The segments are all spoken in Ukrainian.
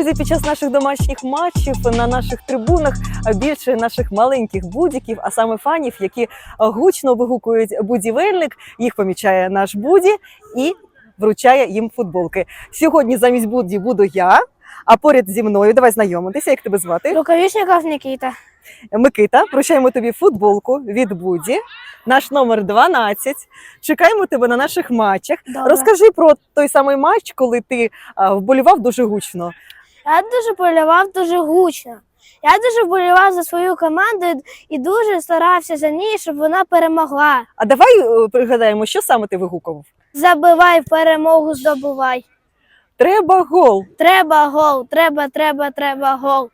Друзі, під час наших домашніх матчів на наших трибунах більше наших маленьких будіків, а саме фанів, які гучно вигукують будівельник. Їх помічає наш буді і вручає їм футболки. Сьогодні замість буді буду я. А поряд зі мною давай знайомитися, як тебе звати? Рукавичников Никита. Микита, вручаємо тобі футболку від Буді. Наш номер 12. Чекаємо тебе на наших матчах. Добре. Розкажи про той самий матч, коли ти а, вболівав дуже гучно. Я дуже болював дуже гучно. Я дуже вболівав за свою команду і дуже старався за неї, щоб вона перемогла. А давай е, пригадаємо, що саме ти вигукував. Забивай перемогу, здобувай. Треба гол. Треба гол, треба, треба, треба гол.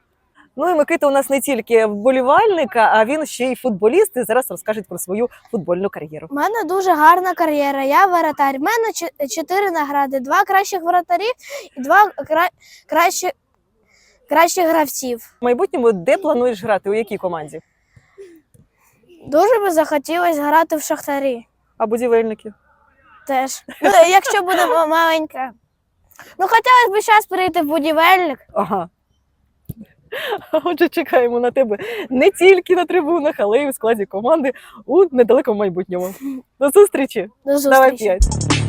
Ну і Микита у нас не тільки вболівальник, а він ще й футболіст. І зараз розкаже про свою футбольну кар'єру. У мене дуже гарна кар'єра. Я воротар. У мене чотири награди: два кращих воротарів і два кра... кращі... кращих гравців. В майбутньому де плануєш грати? У якій команді? Дуже би захотілося грати в шахтарі. А будівельників? Теж. Ну, якщо буде маленька. Ну, хотілося б зараз перейти в будівельник. Ага. Отже, чекаємо на тебе не тільки на трибунах, але й у складі команди у недалекому майбутньому. До зустрічі! До Давай зустрічі. п'ять.